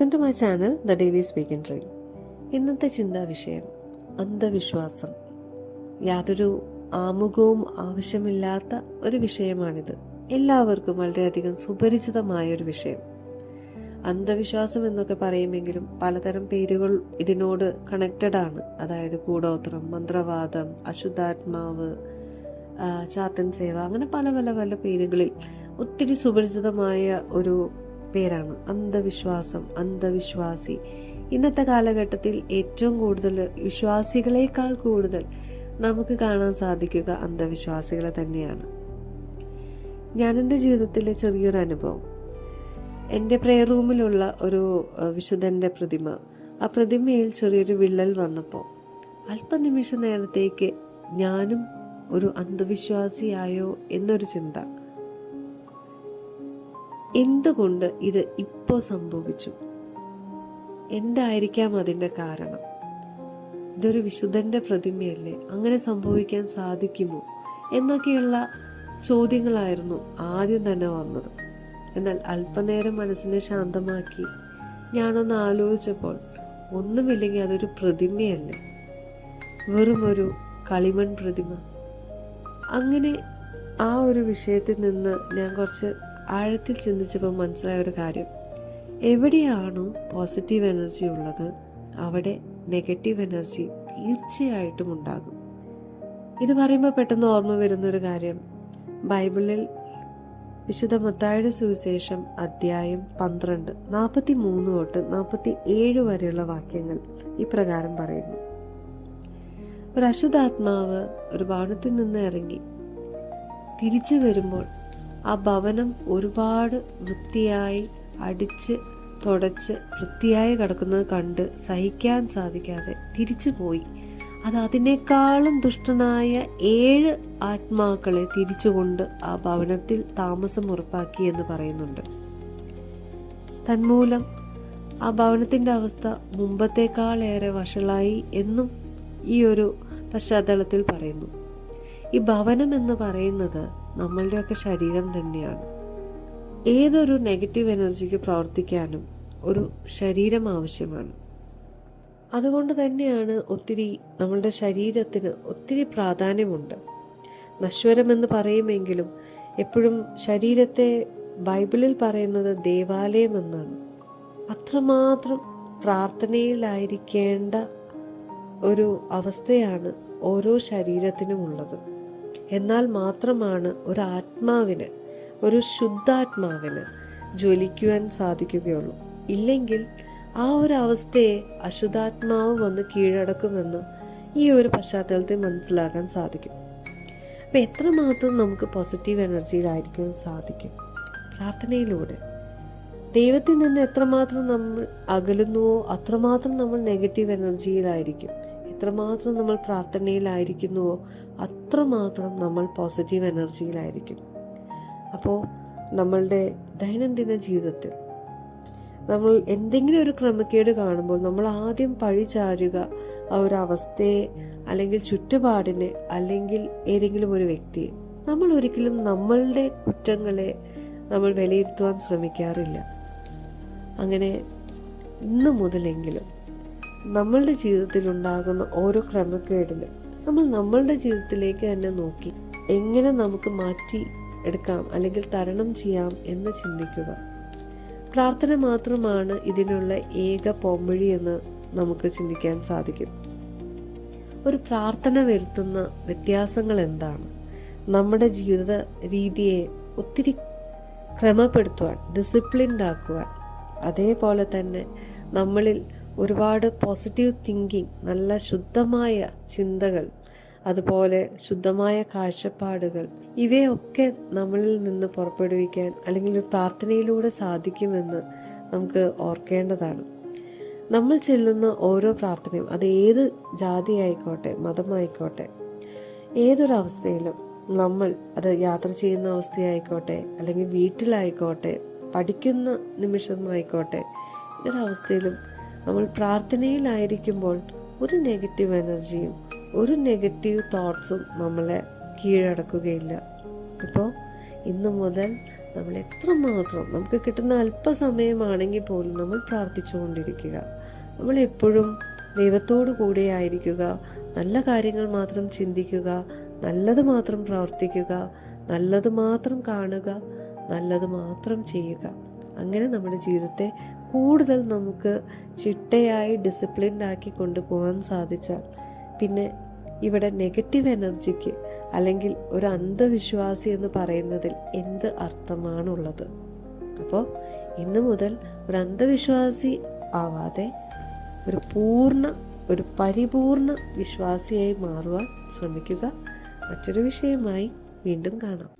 Welcome to my channel the daily speaking tree ഇന്നത്തെ ചിന്താ വിഷയം അന്ധവിശ്വാസം. യാതൊരു ആമുഖവും ആവശ്യമില്ലാത്ത ഒരു വിഷയമാണിത്. എല്ലാവർക്കും വളരെയധികം സുപരിചിതമായ ഒരു വിഷയം. അന്ധവിശ്വാസം എന്നൊക്കെ പറയുമെങ്കിലും പലതരം പേരുകൾ ഇതിനോട് കണക്റ്റഡ് ആണ്. അതായത് കൂടോത്രം മന്ത്രവാദം അശുദ്ധാത്മാവ് ചാത്തൻ സേവ അങ്ങനെ പല പല പല പേരുകളിൽ ഒത്തിരി സുപരിചിതമായ ഒരു പേരാണ് അന്ധവിശ്വാസം അന്ധവിശ്വാസി. ഇന്നത്തെ കാലഘട്ടത്തിൽ ഏറ്റവും കൂടുതൽ വിശ്വാസികളെക്കാൾ കൂടുതൽ നമുക്ക് കാണാൻ സാധിക്കുക അന്ധവിശ്വാസികളെ തന്നെയാണ്. ഞാൻ എന്റെ ജീവിതത്തിലെ ചെറിയൊരു അനുഭവം. എന്റെ പ്രെയർ റൂമിലുള്ള ഒരു വിശുദ്ധന്റെ പ്രതിമ. ആ പ്രതിമയിൽ ചെറിയൊരു വിള്ളൽ വന്നപ്പോൾ അല്പനിമിഷ നേരത്തേക്ക് ഞാനും ഒരു അന്ധവിശ്വാസിയായോ എന്നൊരു ചിന്ത. എന്തുകൊണ്ട് ഇത് ഇപ്പോൾ സംഭവിച്ചു? എന്തായിരിക്കാം അതിന്റെ കാരണം? ഇതൊരു വിശുദ്ധന്റെ പ്രതിമയല്ലേ? അങ്ങനെ സംഭവിക്കാൻ സാധിക്കുമോ? എന്നൊക്കെയുള്ള ചോദ്യങ്ങളായിരുന്നു ആദ്യം തന്നെ വന്നത്. എന്നാൽ അല്പനേരം മനസ്സിനെ ശാന്തമാക്കി ഞാനൊന്ന് ആലോചിച്ചപ്പോൾ ഒന്നുമില്ലെങ്കിൽ അതൊരു പ്രതിമയല്ലേ? വെറും ഒരു കളിമൺ പ്രതിമ. അങ്ങനെ ആ ഒരു വിഷയത്തിൽ നിന്ന് ഞാൻ കുറച്ച് ആഴത്തിൽ ചിന്തിച്ചപ്പോൾ മനസ്സിലായ ഒരു കാര്യം. എവിടെയാണോ പോസിറ്റീവ് എനർജി ഉള്ളത് അവിടെ നെഗറ്റീവ് എനർജി തീർച്ചയായിട്ടും ഉണ്ടാകും. ഇത് പറയുമ്പോൾ പെട്ടെന്ന് ഓർമ്മ വരുന്നൊരു കാര്യം. ബൈബിളിൽ വിശുദ്ധ മത്തായുടെ സുവിശേഷം അധ്യായം പന്ത്രണ്ട് നാൽപ്പത്തി മൂന്ന് തൊട്ട് നാൽപ്പത്തി ഏഴ് വരെയുള്ള വാക്യങ്ങൾ ഇപ്രകാരം പറയുന്നു. ഒരു അശുദ്ധാത്മാവ് ഒരു ഭവനത്തിൽ നിന്ന് ഇറങ്ങി തിരിച്ചു വരുമ്പോൾ ആ ഭവനം ഒരുപാട് വൃത്തിയായി അടിച്ച് തുടച്ച് വൃത്തിയായി കിടക്കുന്നത് കണ്ട് സഹിക്കാൻ സാധിക്കാതെ തിരിച്ചു പോയി. അത് അതിനേക്കാളും ദുഷ്ടനായ ഏഴ് ആത്മാക്കളെ തിരിച്ചുകൊണ്ട് ആ ഭവനത്തിൽ താമസം ഉറപ്പാക്കി എന്ന് പറയുന്നുണ്ട്. തന്മൂലം ആ ഭവനത്തിന്റെ അവസ്ഥ മുമ്പത്തേക്കാളേറെ വഷളായി എന്നും ഈ ഒരു പശ്ചാത്തലത്തിൽ പറയുന്നു. ഈ ഭവനം എന്ന് പറയുന്നത് നമ്മളുടെയൊക്കെ ശരീരം തന്നെയാണ്. ഏതൊരു നെഗറ്റീവ് എനർജിക്ക് പ്രവർത്തിക്കാനും ഒരു ശരീരം ആവശ്യമാണ്. അതുകൊണ്ട് തന്നെയാണ് ഒത്തിരി നമ്മളുടെ ശരീരത്തിന് ഒത്തിരി പ്രാധാന്യമുണ്ട്. നശ്വരമെന്ന് പറയുമെങ്കിലും എപ്പോഴും ശരീരത്തെ ബൈബിളിൽ പറയുന്നത് ദേവാലയം എന്നാണ്. അത്രമാത്രം പ്രാർത്ഥനയിലായിരിക്കേണ്ട ഒരു അവസ്ഥയാണ് ഓരോ ശരീരത്തിനും ഉള്ളത് എന്നാൽ മാത്രമാണ് ഒരു ആത്മാവിന് ഒരു ശുദ്ധാത്മാവിന് ജ്വലിക്കുവാൻ സാധിക്കുകയുള്ളൂ. ഇല്ലെങ്കിൽ ആ ഒരു അവസ്ഥയെ അശുദ്ധാത്മാവ് വന്ന് കീഴടക്കുമെന്ന് ഈ ഒരു പശ്ചാത്തലത്തെ മനസ്സിലാക്കാൻ സാധിക്കും. അപ്പൊ എത്രമാത്രം നമുക്ക് പോസിറ്റീവ് എനർജിയിലായിരിക്കുവാൻ സാധിക്കും? പ്രാർത്ഥനയിലൂടെ. ദൈവത്തിൽ നിന്ന് എത്രമാത്രം നമ്മൾ അകലുന്നുവോ അത്രമാത്രം നമ്മൾ നെഗറ്റീവ് എനർജിയിലായിരിക്കും എത്രമാത്രം നമ്മൾ പ്രാർത്ഥനയിലായിരിക്കുന്നുവോ അത്രമാത്രം നമ്മൾ പോസിറ്റീവ് എനർജിയിലായിരിക്കും അപ്പോൾ നമ്മളുടെ ദൈനംദിന ജീവിതത്തിൽ നമ്മൾ എന്തെങ്കിലും ഒരു ക്രമക്കേട് കാണുമ്പോൾ നമ്മൾ ആദ്യം പഴി ചാരുക ആ ഒരു അവസ്ഥയെ അല്ലെങ്കിൽ ചുറ്റുപാടിനെ അല്ലെങ്കിൽ ഏതെങ്കിലും ഒരു വ്യക്തിയെ. നമ്മൾ ഒരിക്കലും നമ്മളുടെ കുറ്റങ്ങളെ നമ്മൾ വിലയിരുത്തുവാൻ ശ്രമിക്കാറില്ല. അങ്ങനെ ഇന്ന് മുതലെങ്കിലും നമ്മളുടെ ജീവിതത്തിൽ ഉണ്ടാകുന്ന ഓരോ ക്രമക്കേടിന് നമ്മൾ നമ്മളുടെ ജീവിതത്തിലേക്ക് തന്നെ നോക്കി എങ്ങനെ നമുക്ക് മാറ്റി എടുക്കാം അല്ലെങ്കിൽ തരണം ചെയ്യാം എന്ന് ചിന്തിക്കുക. പ്രാർത്ഥന മാത്രമാണ് ഇതിനുള്ള ഏക പോംവഴി എന്ന് നമുക്ക് ചിന്തിക്കാൻ സാധിക്കും. ഒരു പ്രാർത്ഥന വരുത്തുന്ന വ്യത്യാസങ്ങൾ എന്താണ്? നമ്മുടെ ജീവിത രീതിയെ ഒത്തിരി ക്രമപ്പെടുത്തുവാൻ ഡിസിപ്ലിൻഡ് ആക്കുവാൻ അതേപോലെ തന്നെ നമ്മളിൽ ഒരുപാട് പോസിറ്റീവ് തിങ്കിങ് നല്ല ശുദ്ധമായ ചിന്തകൾ അതുപോലെ ശുദ്ധമായ കാഴ്ചപ്പാടുകൾ ഇവയൊക്കെ നമ്മളിൽ നിന്ന് പുറപ്പെടുവിക്കാൻ അല്ലെങ്കിൽ ഒരു പ്രാർത്ഥനയിലൂടെ സാധിക്കുമെന്ന് നമുക്ക് ഓർക്കേണ്ടതാണ്. നമ്മൾ ചെല്ലുന്ന ഓരോ പ്രാർത്ഥനയും അത് ഏത് ജാതി ആയിക്കോട്ടെ മതമായിക്കോട്ടെ ഏതൊരവസ്ഥയിലും നമ്മൾ അത് യാത്ര ചെയ്യുന്ന അവസ്ഥയായിക്കോട്ടെ അല്ലെങ്കിൽ വീട്ടിലായിക്കോട്ടെ പഠിക്കുന്ന നിമിഷമായിക്കോട്ടെ ഇതൊരവസ്ഥയിലും നമ്മൾ പ്രാർത്ഥനയിലായിരിക്കുമ്പോൾ ഒരു നെഗറ്റീവ് എനർജിയും ഒരു നെഗറ്റീവ് തോട്ട്സും നമ്മളെ കീഴടക്കുകയില്ല. ഇപ്പോൾ ഇന്ന് മുതൽ നമ്മൾ എത്രമാത്രം നമുക്ക് കിട്ടുന്ന അല്പസമയമാണെങ്കിൽ പോലും നമ്മൾ പ്രാർത്ഥിച്ചുകൊണ്ടിരിക്കുക. നമ്മൾ എപ്പോഴും ദൈവത്തോടു കൂടെ ആയിരിക്കുക നല്ല കാര്യങ്ങൾ മാത്രം ചിന്തിക്കുക നല്ലത് മാത്രം പ്രവർത്തിക്കുക നല്ലത് മാത്രം കാണുക നല്ലത് മാത്രം ചെയ്യുക. അങ്ങനെ നമ്മുടെ ജീവിതത്തെ കൂടുതൽ നമുക്ക് ചിട്ടയായി ഡിസിപ്ലിൻഡ് ആക്കി കൊണ്ടുപോകാൻ സാധിച്ചാൽ പിന്നെ ഇവിടെ നെഗറ്റീവ് എനർജിക്ക് അല്ലെങ്കിൽ ഒരു അന്ധവിശ്വാസി എന്ന് പറയുന്നതിൽ എന്ത് അർത്ഥമാണുള്ളത്? അപ്പോൾ ഇന്ന് മുതൽ ഒരു അന്ധവിശ്വാസി ആവാതെ ഒരു പൂർണ ഒരു പരിപൂർണ വിശ്വാസിയായി മാറുവാൻ ശ്രമിക്കുക. മറ്റൊരു വിഷയമായി വീണ്ടും കാണാം.